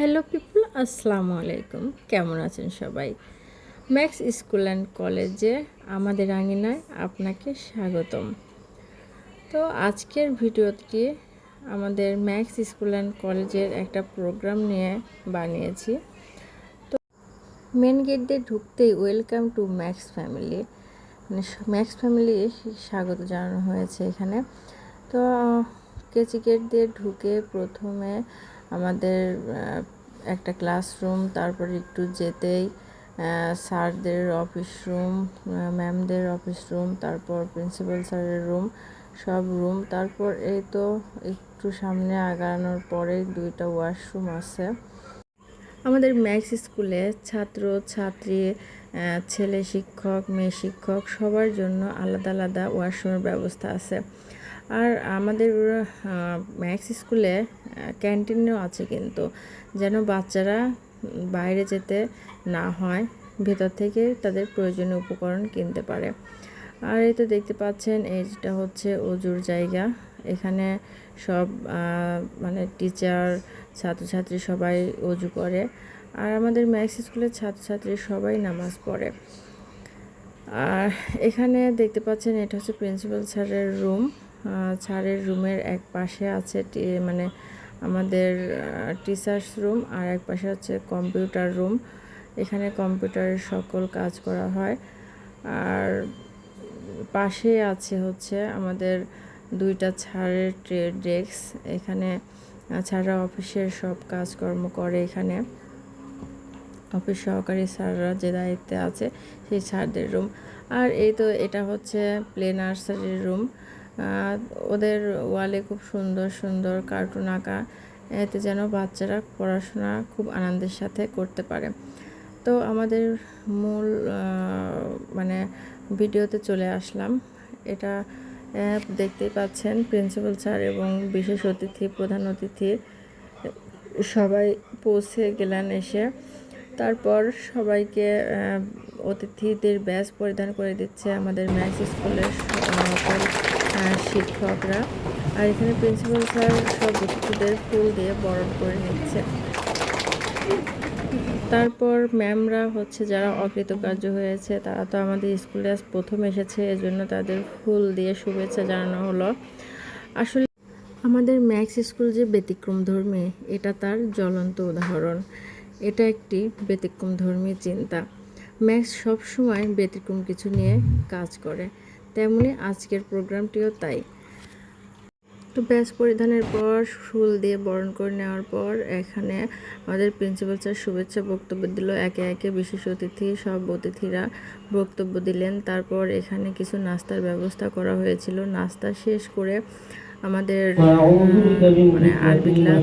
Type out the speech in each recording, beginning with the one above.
Hello পিপুল আসসালামু আলাইকুম কেমন আছেন সবাই? ম্যাক্স স্কুল অ্যান্ড কলেজে আমাদের আঙিনায় আপনাকে স্বাগতম। তো আজকের ভিডিওটি আমাদের ম্যাক্স স্কুল অ্যান্ড কলেজের একটা প্রোগ্রাম নিয়ে বানিয়েছি। তো মেন গেট দিয়ে ঢুকতেই ওয়েলকাম টু ম্যাক্স ফ্যামিলি মানে ম্যাক্স ফ্যামিলি স্বাগত জানানো হয়েছে এখানে। তো কেচি গেট দিয়ে ঢুকে প্রথমে আমাদের একটা ক্লাসরুম তারপর একটু যেতেই স্যারদের অফিস রুম ম্যামদের অফিস রুম তারপর প্রিন্সিপাল স্যারের রুম সব রুম তারপর এই তো একটু সামনে আগানোর পরে দুইটা ওয়াশরুম আছে। আমাদের ম্যাক্স স্কুলে ছাত্র, ছাত্রী ছেলে শিক্ষক, মেয়ে শিক্ষক সবার জন্য আলাদা আলাদা ওয়াশরুমের ব্যবস্থা আছে। আর আমাদের ম্যাক্স স্কুলে ক্যান্টিনও আছে কিন্তু। যেন বাচ্চারা বাইরে যেতে না হয়, ভেতর থেকে তাদের প্রয়োজনীয় উপকরণ কিনতে পারে। আর এই তো দেখতে পাচ্ছেন, এইটা হচ্ছে অজুর জায়গা। এখানে সব মানে টিচার ছাত্রছাত্রী সবাই অজু করে। আর আমাদের ম্যাক্স স্কুলের ছাত্রছাত্রী সবাই নামাজ পড়ে। আর এখানে দেখতে পাচ্ছেন, এটা হচ্ছে প্রিন্সিপাল স্যারের রুম স্যারের রুমের এক পাশে আছে মানে আমাদের টিচার্স রুম আর এক পাশে হচ্ছে কম্পিউটার রুম এখানে কম্পিউটারের সকল কাজ করা হয়। আর পাশে আছে হচ্ছে আমাদের দুইটা ছাড়ের ট্রে ডেস্ক এখানে ছাড়া অফিসের সব কাজকর্ম করে এখানে। অফিস সহকারী স্যাররা যে দায়িত্বে আছে সেই স্যারদের রুম আর এই তো এটা হচ্ছে প্লে নার্সারির রুম ওদের ওয়ালে খুব সুন্দর সুন্দর কার্টুন আঁকা, এতে যেন বাচ্চারা পড়াশোনা খুব আনন্দের সাথে করতে পারে। তো আমাদের মূল মানে ভিডিওতে চলে আসলাম। এটা দেখতেই পাচ্ছেন প্রিন্সিপাল স্যার এবং বিশেষ অতিথি, প্রধান অতিথি, সবাই পৌঁছে গেলেন এসে। তারপর সবাইকে অতিথিদের ব্যাস পরিধান করে দিচ্ছে আমাদের ম্যাথস স্কুলের শিক্ষকরা। আর এখানে প্রিন্সিপাল স্যার সব অতিথিদের ফুল দিয়ে বরণ করে নিচ্ছে। তারপর ম্যামরা হচ্ছে যারা অকৃতকার্য হয়েছে, তারা তো আমাদের স্কুলে আজ প্রথম এসেছে, এজন্য তাদের ফুল দিয়ে শুভেচ্ছা জানানো হলো। আসলে আমাদের ম্যাক্স স্কুল যে ব্যতিক্রম ধর্মী, এটা তার জ্বলন্ত উদাহরণ। এটা একটি ব্যতিক্রম ধর্মী চিন্তা। ম্যাক্স সবসময় ব্যতিক্রম কিছু নিয়ে কাজ করে। তেমনি আজকের প্রোগ্রামটিও তাই। তো ব্যাস, পরিধানের পর ফুল দিয়ে বরণ করে নেওয়ার পর এখানে আমাদের প্রিন্সিপাল স্যার শুভেচ্ছা বক্তব্য দিল। একে একে বিশেষ অতিথি, সব অতিথিরা বক্তব্য দিলেন। তারপর এখানে কিছু নাস্তার ব্যবস্থা করা হয়েছিল। নাস্তা শেষ করে আমাদের মানে আরবি ক্লাস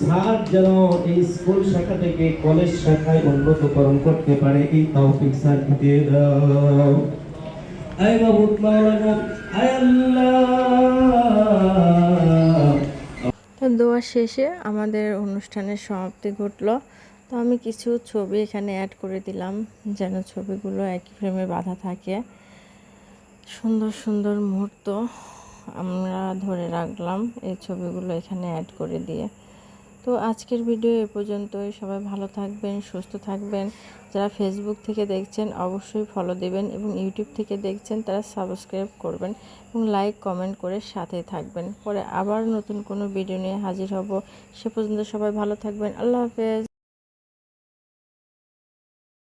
স্যার, যেন এই স্কুল শাখা থেকে কলেজ শাখায় উন্নতকরণ করতে পারে, এই তৌফিক স্যার দিয়ে দাও। আয় মাহবুব মাওলানা, আয় আল্লাহ। দোয়া শেষে আমাদের অনুষ্ঠানের সমাপ্তি ঘটলো। তো আমি কিছু ছবি এখানে অ্যাড করে দিলাম, যেন ছবিগুলো একই ফ্রেমে বাঁধা থাকে। সুন্দর সুন্দর মুহূর্ত আমরা ধরে রাখলাম এই ছবিগুলো এখানে অ্যাড করে দিয়ে। তো আজকের ভিডিও এ পর্যন্তই। সবাই ভালো থাকবেন, সুস্থ থাকবেন। যারা ফেসবুক থেকে দেখছেন, অবশ্যই ফলো দেবেন এবং ইউটিউব থেকে দেখছেন, তারা সাবস্ক্রাইব করবেন এবং লাইক কমেন্ট করে সাথে থাকবেন। পরে আবার নতুন কোনো ভিডিও নিয়ে হাজির হব। সে পর্যন্ত সবাই ভালো থাকবেন। আল্লাহ হাফেজ।